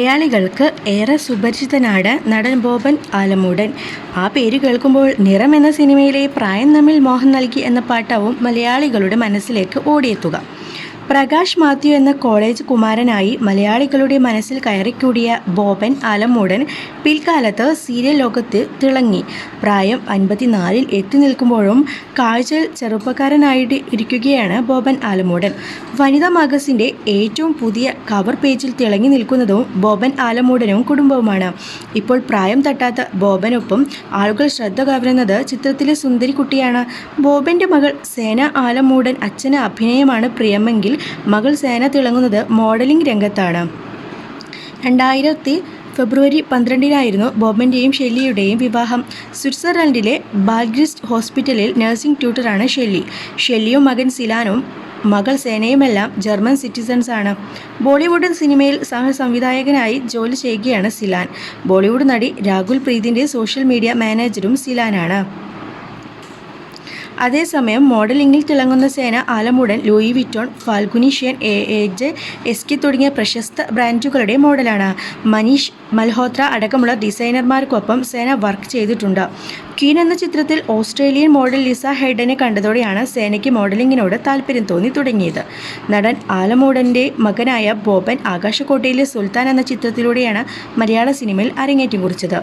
മലയാളികൾക്ക് ഏറെ സുപരിചിതനാണ് നടൻ ബോബൻ ആലമൂടൻ. ആ പേര് കേൾക്കുമ്പോൾ നിറം എന്ന സിനിമയിലെ പ്രായം നമ്മിൽ മോഹൻ നൽകി എന്ന പാട്ടാവും മലയാളികളുടെ മനസ്സിലേക്ക് ഓടിയെത്തുക. പ്രകാശ് മാത്യു എന്ന കോളേജ് കുമാരനായി മലയാളികളുടെ മനസ്സിൽ കയറിക്കൂടിയ ബോബൻ ആലമൂടൻ പിൽക്കാലത്ത് സീരിയൽ ലോകത്ത് തിളങ്ങി. പ്രായം അൻപത്തിനാലിൽ എത്തി നിൽക്കുമ്പോഴും കാഴ്ചയിൽ ചെറുപ്പക്കാരനായിട്ട് ഇരിക്കുകയാണ് ബോബൻ ആലമൂടൻ. വനിതാ മാഗസിന്റെ ഏറ്റവും പുതിയ കവർ പേജിൽ തിളങ്ങി നിൽക്കുന്നതും ബോബൻ ആലമൂടനും കുടുംബവുമാണ്. ഇപ്പോൾ പ്രായം തട്ടാത്ത ബോബനൊപ്പം ആളുകൾ ശ്രദ്ധ കവരുന്നത് ചിത്രത്തിലെ സുന്ദരി കുട്ടിയാണ്. ബോബന്റെ മകൾ സേന ആലമൂടൻ അച്ഛന് അഭിനയമാണ് പ്രിയമെങ്കിൽ മകൾ സേന തിളങ്ങുന്നത് മോഡലിംഗ് രംഗത്താണ്. രണ്ടായിരത്തി ഫെബ്രുവരി പന്ത്രണ്ടിനായിരുന്നു ബോബന്റെയും ഷെല്ലിയുടെയും വിവാഹം. സ്വിറ്റ്സർലൻഡിലെ ബാൽഗ്രിസ്റ്റ് ഹോസ്പിറ്റലിൽ നഴ്സിംഗ് ട്യൂട്ടറാണ് ഷെല്ലി. ഷെല്ലിയും മകൻ സിലാനും മകൾ സേനയുമെല്ലാം ജർമ്മൻ സിറ്റിസൺസാണ്. ബോളിവുഡ് സിനിമയിൽ സഹ സംവിധായകനായി ജോലി ചെയ്യുകയാണ് സിലാൻ. ബോളിവുഡ് നടി രാഹുൽ പ്രീതിന്റെ സോഷ്യൽ മീഡിയ മാനേജറും സിലാനാണ്. അതേസമയം മോഡലിംഗിൽ തിളങ്ങുന്ന സേന ആലമുടൻ Louis Vuitton ഫാൽഗുനിഷ്യൻ A A J S K തുടങ്ങിയ പ്രശസ്ത ബ്രാൻഡുകളുടെ മോഡലാണ്. മനീഷ് മൽഹോത്ര അടക്കമുള്ള ഡിസൈനർമാർക്കൊപ്പം സേന വർക്ക് ചെയ്തിട്ടുണ്ട്. ക്വീൻ എന്ന ചിത്രത്തിൽ ഓസ്ട്രേലിയൻ മോഡൽ ലിസ ഹെഡനെ കണ്ടതോടെയാണ് സേനയ്ക്ക് മോഡലിംഗിനോട് താല്പര്യം തോന്നി തുടങ്ങിയത്. നടൻ ആലമൂടന്റെ മകനായ ബോബൻ ആകാശക്കോട്ടയിലെ സുൽത്താൻ എന്ന ചിത്രത്തിലൂടെയാണ് മലയാള സിനിമയിൽ അരങ്ങേറ്റം കുറിച്ചത്.